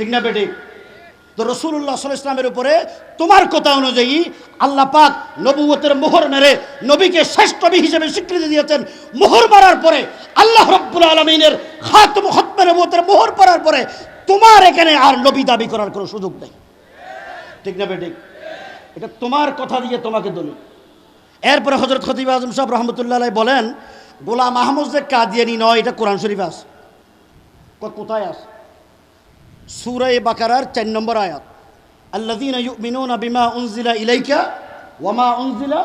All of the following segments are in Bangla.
ঠিক না বেটি? তো রসুল্লাহ সাল ইসলামের উপরে তোমার কথা অনুযায়ী আল্লাহ পাক নবুয়তের মোহর মেরে নবীকে শ্রেষ্ঠ নবী হিসেবে স্বীকৃতি দিয়েছেন। মোহর মারার পরে আল্লাহ রব্বুল আলমিনের খাতম হতমে নবুয়তের মোহর পড়ার পরে তোমার এখানে আর নবী দাবি করার কোনো সুযোগ নেই। ঠিক না বেটি? এটা তোমার কথা দিয়ে তোমাকে দলিল। এরপরে হজরত খতিব আজম সাহেব রহমতুল্লাহ বলেন, গোলাম আহমদ যে কাদিয়ানি নয়, এটা কোরআন শরীফ আস কোথায় আস সুরাই বাকারার চার নম্বর আয়াত। আল্লাযীনা ইউমিনুনা বিমা উনজিলা ইলাইকা ওয়ামা উনজিলা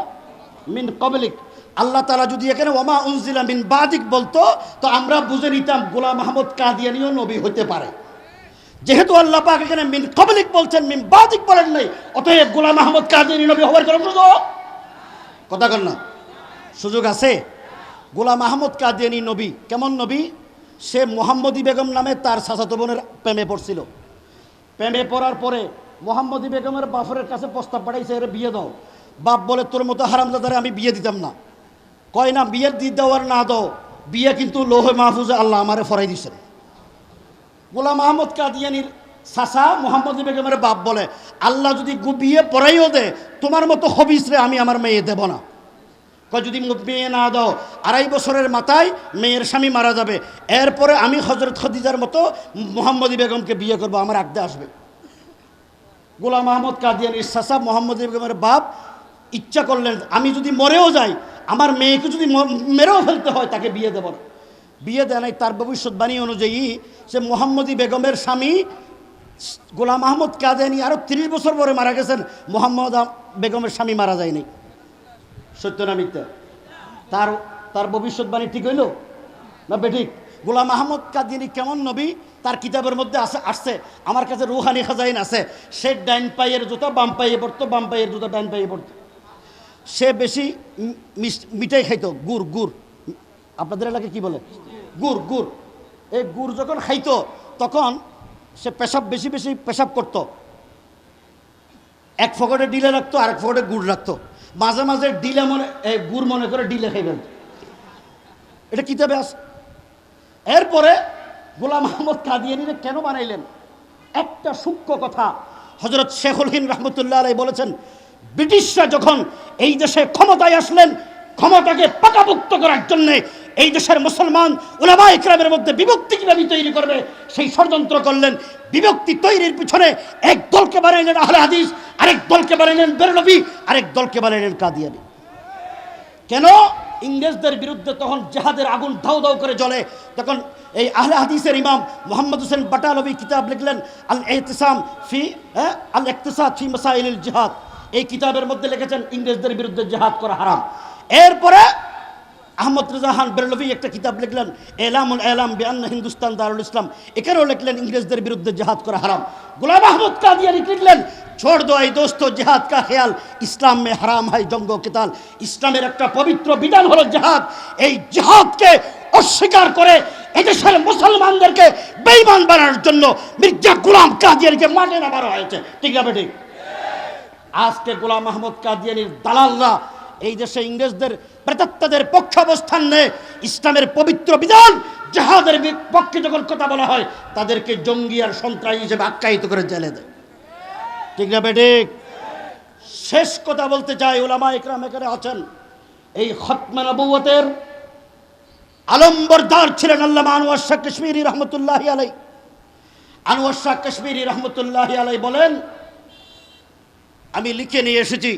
মিন ক্বাবলিক। আল্লাহ তাআলা যদি এখানে ওয়ামা উনজিলা মিন বাদিক বলতো, তো আমরা বুঝে নিতাম গোলাম আহমদ কাদিয়ানিও নবী হতে পারে। যেহেতু আল্লাহ পাক এখানে মিন ক্বাবলিক বলছেন, মিন বাদিক বলেন নাই, অতএব গোলাম আহমদ কাদিয়ানি নবী হওয়ার কোনো সুযোগ? কথা কর না। সুযোগ আছে? গোলাম আহমদ কাদিয়ানি নবী, কেমন নবী? সে মোহাম্মদী বেগম নামে তার চাচাতো বোনের প্রেমে পড়ছিল। প্রেমে পড়ার পরে মোহাম্মদী বেগমের বাফরের কাছে প্রস্তাব পাঠাইছে, এর বিয়ে দাও। বাপ বলে, তোর মতো হারামজাদারে আমি বিয়ে দিতাম না। কয়, না, বিয়ের দি দাও আর না দাও, বিয়ে কিন্তু লোহে মাহফুজে আল্লাহ আমারে ফরাই দিছেন গোলাম আহমদ কাদিয়ানির সাসা মোহাম্মদ বেগমের বাপ বলে, আল্লাহ যদি বিয়ে পড়াইও দে, তোমার মতো হবিস রে আমি আমার মেয়ে দেব না। যদি মেয়ে না দাও, আড়াই বছরের মাথায় মেয়ের স্বামী মারা যাবে। এরপরে আমি হজরত খদিজার মতো মোহাম্মদী বেগমকে বিয়ে করব, আমার আগদে আসবে। গোলাম আহমদ কাদিয়ানির সাসা মোহাম্মদ বেগমের বাপ ইচ্ছা করলেন, আমি যদি মরেও যাই, আমার মেয়েকে যদি মেরেও ফেলতে হয়, তাকে বিয়ে দেব না। বিয়ে দেয় নাই, তার ভবিষ্যৎবাণী অনুযায়ী সে মোহাম্মদী বেগমের স্বামী গোলাম আহমদ কাদিয়ানি আরও তিরিশ বছর পরে মারা গেছেন, মোহাম্মদ বেগমের স্বামী মারা যায়নি। সত্য না মিথ্যা? তার তার ভবিষ্যৎবাণী ঠিক হইল? না বেঠিক গোলাম আহমদ কাদিনী কেমন নবী? তার কিতাবের মধ্যে আছে আসছে, আমার কাছে রুহানি খাজাইন আছে। সে ডাইন পাইয়ের জুতা, বাম পাইয়ে পড়তো, বাম পাইয়ের জুতা ডাইন পাইয়ে পড়তো। সে বেশি মিঠাই খাইতো। গুড় গুড়। আপনাদের এলাকায় কি বলে? গুড় গুড়। এই গুড় যখন খাইতো, তখন সে পেশাব বেশি বেশি পেশাব করতো। এক ফকটে ডিলে রাখতো, আরেক ফকটে গুড় রাখতো। মাঝে মাঝে ডিলে মনে গুড় মনে করে ডিলে খাইবেন। এটা কিতাবে আছে। এরপরে গোলাম আহমদ কাদিয়ানিরে কেন বানাইলেন? একটা সূক্ষ্ম কথা। হজরত শেখুল হিন রহমতুল্লাহ আলাই বলেছেন, ব্রিটিশরা যখন এই দেশে ক্ষমতায় আসলেন, ক্ষমতাকে পাকাভুক্ত করার জন্য এই দেশের মুসলমান উলামা ইকরামের মধ্যে বিভক্তি কীভাবে তৈরি করবে? সেই ষড়যন্ত্র করলেন। বিভক্তি তৈরির পিছনে এক দলকে বানাইলেন আহলে হাদিস, আরেক দলকে বানাইলেন বেরলবি আরেক দলকে বানাইলেন কাদিয়ানি কেন? ইংরেজদের বিরুদ্ধে তখন জেহাদের আগুন ধাউ ধাউ করে জ্বলে। তখন এই আহলে হাদিসের ইমাম মোহাম্মদ হোসেন বাটালবি কিতাব লিখলেন আল এহতিসাম ফি হ্যাঁ আল ইকতিসাদ ফি মাসাইল জিহাদ। এই কিতাবের মধ্যে লিখেছেন, ইংরেজদের বিরুদ্ধে জেহাদ করা হারাম। এরপরে আহমদ রেজাহান বেরলভি একটা কিতাব লিখলেন, এলামুল এলাম বেআন্না হিন্দুস্তান দারুল ইসলাম। এখানেও লিখলেন, ইংরেজদের বিরুদ্ধে জেহাদ করা হারাম। গোলাম আহমদ কাদিয়ানি লিখলেন, ছোড় দো এই দোস্ত, জেহাদ কা খেয়াল, ইসলাম মে হারাম হয় জঙ্গ কেতাল ইসলামের একটা পবিত্র বিধান হলো জেহাদ। এই জেহাদকে অস্বীকার করে এদেশের মুসলমানদেরকে বেইমান বানানোর জন্য মির্জা গোলাম কাদিয়ানিকে মাঠে নামানো হয়েছে। ঠিক আছে ঠিক আজকে গোলাম আহমদ কাদিয়ানির দালালরা এই দেশে ইংরেজদের প্রেতাত্মাদের পক্ষে অবস্থান নেয় ইসলামের পবিত্র বিধান জাহাদের বি- পক্ষে যখন কথা বলা হয়, তাদেরকে জঙ্গি আর সন্ত্রাসী হিসেবে আখ্যায়িত করে জেলে দেয়। ঠিক না বেঠিক শেষ কথা বলতে চাই, ওলামা একরাম এখানে আছেন। এই খতমা নবুয়তের আলম্বরদার ছিলেন আল্লামা আনোয়ার শাহ কাশ্মীরি রহমতুল্লাহ আলাই আনোয়ার শাহ কাশ্মীরি রহমতুল্লাহ আলাই বলেন, আমি লিখে নিয়ে এসেছি।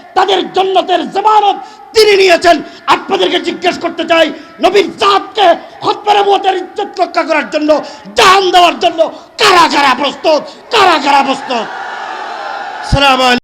তাদের জন্নতের জমানত তিনি নিয়েছেন। আপনাদেরকে জিজ্ঞেস করতে চাই, নবীর হতমে নবুয়তের ইজ্জত রক্ষা করার জন্য জান দেওয়ার জন্য কারা কারা প্রস্তুত? কারা কারা প্রস্তুত? সালাম